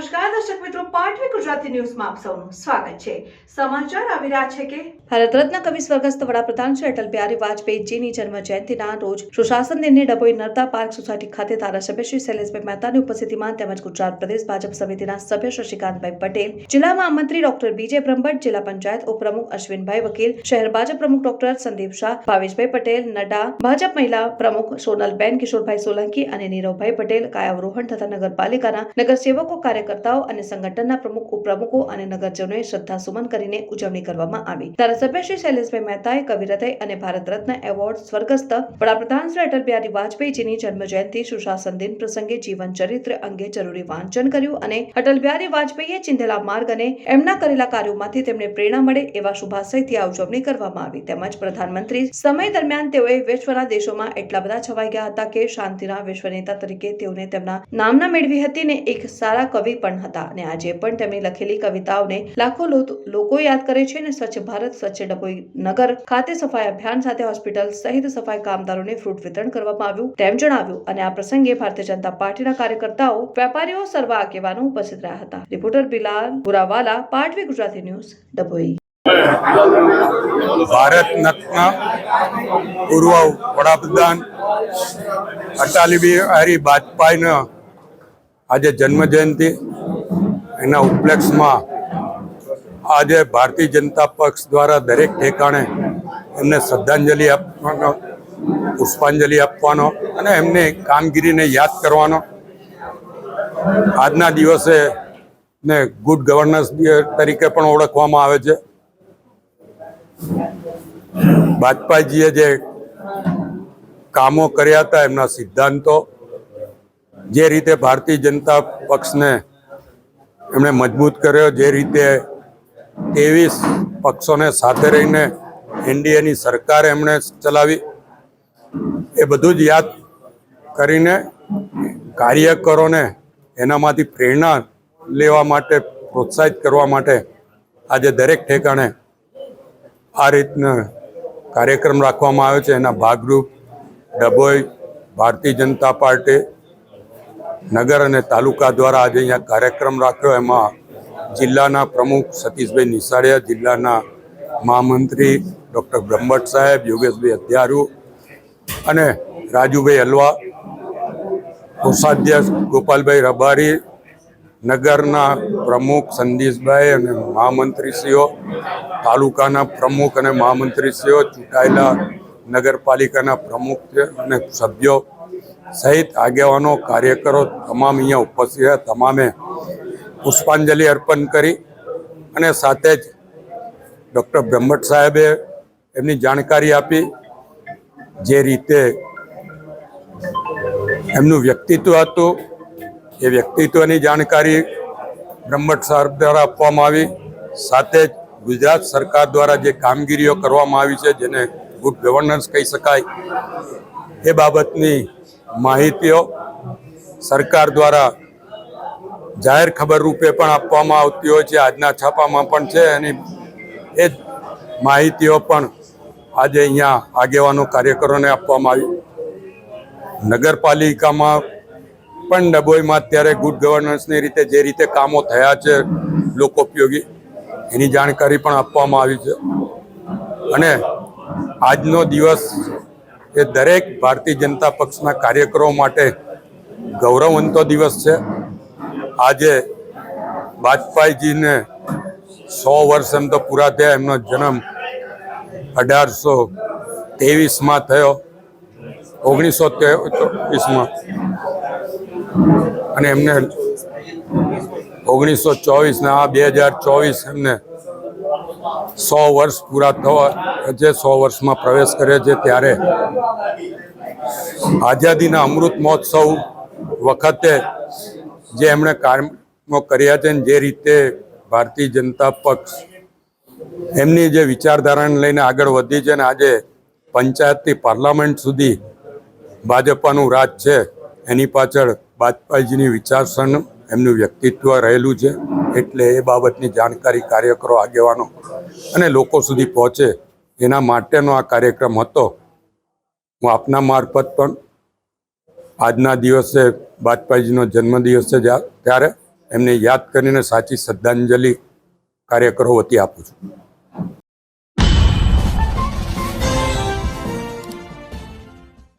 નમસ્કાર, દર્શક મિત્રો, પાટવી ગુજરાતી ન્યૂઝમાં આપ સૌનું સ્વાગત છે. સમાચાર આવી રહ્યા છે કે ભારત રત્ન કવિ સ્વર્ગસ્થ વડાપ્રધાન શ્રી અટલ બિહારી વાજપેયીજીની જન્મ જયંતિના રોજ સુશાસન દિનની ડભોઈ નર્મદા પાર્ક સોસાયટી ખાતે ધારાસભ્ય શ્રી શૈલેષભાઈ મહેતાની ઉપસ્થિતિમાં તેમજ ગુજરાત પ્રદેશ ભાજપ સમિતિના સભ્ય શ્રી શ્રીકાંતભાઈ પટેલ જિલ્લા મહામંત્રી ડોક્ટર બીજે બ્રહ્મભટ્ટ, જિલ્લા પંચાયત ઉપપ્રમુખ અશ્વિનભાઈ વકીલ, શહેર ભાજપ પ્રમુખ ડોક્ટર સંદીપ શાહ, ભાવેશભાઈ પટેલ, નડા ભાજપ મહિલા પ્રમુખ સોનલબેન, કિશોરભાઈ સોલંકી અને નીરવભાઈ પટેલ, કાયાવરોહણ તથા નગરપાલિકાના નગરસેવકો કાર્યકર્તાઓ અને સંગઠનના પ્રમુખ ઉપપ્રમુખો અને નગરજનોએ શ્રદ્ધાસુમન કરીને ઉજવણી કરવામાં આવી. ધારાસભ્ય શ્રી શૈલેષભાઈ મહેતાએ કવિહૃદય અને ભારત રત્ન એવોર્ડ સ્વર્ગસ્થ વડાપ્રધાન શ્રી અટલ બિહારી વાજપેયીજીની જન્મ જયંતિ સુશાસન દિન પ્રસંગે જીવન ચરિત્ર અંગે જરૂરી વાંચન કર્યું અને અટલ બિહારી વાજપેયીએ ચિંધેલા માર્ગ અને એમના કરેલા કાર્યોમાંથી તેમને પ્રેરણા મળે એવા શુભાશયથી આ ઉજવણી કરવામાં આવી. તેમજ પ્રધાનમંત્રી સમય દરમિયાન તેઓએ વિશ્વના દેશોમાં એટલા બધા છવાઈ ગયા હતા કે શાંતિના વિશ્વ નેતા તરીકે તેઓને તેમના નામના મેળવી હતી ને એક સારા કવિ પણ હતા અને આજે પણ તેમની લખેલી કવિતાઓને લાખો લોકો યાદ કરે છે અને સ્વચ્છ ભારત, સ્વચ્છ ડભોઈ નગર ખાતે સફાઈ અભિયાન સાથે હોસ્પિટલ સહિત સફાઈ કામદારોને ફ્રૂટ વિતરણ કરવામાં આવ્યું તેમ જણાવ્યું અને આ પ્રસંગે ભારતીય જનતા પાર્ટીના કાર્યકર્તાઓ, વેપારીઓ, સર્વ આગેવાનો ઉપસ્થિત રહ્યા હતા. Reporter Bilal Purawala Patvi Gujarati news, Dabhoi. Bharat Ratna, પૂર્વ વડાપ્રધાન અટલ બિહારી વાજપેયીનો આજે જન્મ જયંતિ એના ઉપલક્ષમાં આજે ભારતીય જનતા પક્ષ દ્વારા દરેક ઠેકાણે એમને શ્રદ્ધાંજલિ આપવાનો, પુષ્પાંજલિ આપવાનો અને એમને કામગીરીને યાદ કરવાનો. આજના દિવસે ને ગુડ ગવર્નન્સ તરીકે પણ ઓળખવામાં આવે છે. વાજપેયીજીએ જે કામો કર્યા હતા એમના સિદ્ધાંતો જે રીતે ભારતીય જનતા પક્ષને એમણે મજબૂત કર્યો, જે રીતે ત્રેવીસ પક્ષોને સાથે રહીને એનડીએની સરકાર એમણે ચલાવી, એ બધું જ યાદ કરીને કાર્યકરોને એનામાંથી પ્રેરણા લેવા માટે, પ્રોત્સાહિત કરવા માટે આજે દરેક ઠેકાણે આ રીતના કાર્યક્રમ રાખવામાં આવ્યો છે. એના ભાગરૂપ ડભોઈ ભારતીય જનતા પાર્ટી નગર અને તાલુકા દ્વારા આજે અહીંયા કાર્યક્રમ રાખ્યો. એમાં જિલ્લાના પ્રમુખ સતીશભાઈ નિસાડિયા જિલ્લાના મહામંત્રી ડૉક્ટર બ્રહ્મટ સાહેબ, યોગેશભાઈ અધ્યારુ અને રાજુભાઈ હલવા, કોષાધ્યક્ષ ગોપાલભાઈ રબારી, નગરના પ્રમુખ સંદીશભાઈ અને મહામંત્રીશ્રીઓ, તાલુકાના પ્રમુખ અને મહામંત્રીશ્રીઓ, ચૂંટાયેલા નગરપાલિકાના પ્રમુખ અને સભ્યો સહિત આગેવાનો, કાર્યકરો તમામ અહીંયા ઉપસ્થિત રહ્યા. તમામે પુષ્પાંજલિ અર્પણ કરી અને સાથે જ ડૉક્ટર બ્રહ્મટ સાહેબે એમની જાણકારી આપી જે રીતે એમનું વ્યક્તિત્વ હતું. એ વ્યક્તિત્વની જાણકારી બ્રહ્મટ સાહેબ દ્વારા આપવામાં આવી. સાથે જ ગુજરાત સરકાર દ્વારા જે કામગીરીઓ કરવામાં આવી છે, જેને ગુડ ગવર્નન્સ કહી શકાય, એ બાબતની માહિતીઓ સરકાર દ્વારા જાહેર ખબર રૂપે પણ આપવામાં આવતી હોય છે. આજના છાપામાં પણ છે અને એ જ માહિતીઓ પણ આજે અહીંયા આગેવાનો કાર્યકરોને આપવામાં આવી. નગરપાલિકામાં પણ ડભોઈમાં અત્યારે ગુડ ગવર્નન્સની રીતે જે રીતે કામો થયા છે લોકોપયોગી એની જાણકારી પણ આપવામાં આવી છે. અને આજનો દિવસ એ દરેક ભારતીય જનતા પક્ષના કાર્યકરો માટે ગૌરવવંતો દિવસ છે. આજે વાજપેયીજીને સો વર્ષ એમ તો પૂરા થયા, એમનો જન્મ અઢારસો ત્રેવીસમાં થયો, ઓગણીસો ચોવીસમાં. અને એમને ઓગણીસો ચોવીસના, આ બે હજાર ચોવીસ એમને સો વર્ષ પૂરા થવા જે સો વર્ષમાં પ્રવેશ કરે છે ત્યારે આઝાદીના અમૃત મહોત્સવ વખતે જે એમણે કાર્યો કર્યા છે ને જે રીતે ભારતીય જનતા પક્ષ એમની જે વિચારધારાને લઈને આગળ વધી છે ને આજે પંચાયતથી પાર્લામેન્ટ સુધી ભાજપાનું રાજ છે, એની પાછળ વાજપેયીજીની વિચારસરણી એમનું વ્યક્તિત્વ રહેલું છે. એટલે એ બાબતની જાણકારી કાર્યકરો, આગેવાનો અને લોકો સુધી પહોંચે એના માટેનો આ કાર્યક્રમ હતો. હું આપના મારફત પણ આજના દિવસે વાજપેયીજીનો જન્મદિવસ છે ત્યારે એમને યાદ કરીને સાચી શ્રદ્ધાંજલિ કાર્યકરો વતી આપું છું.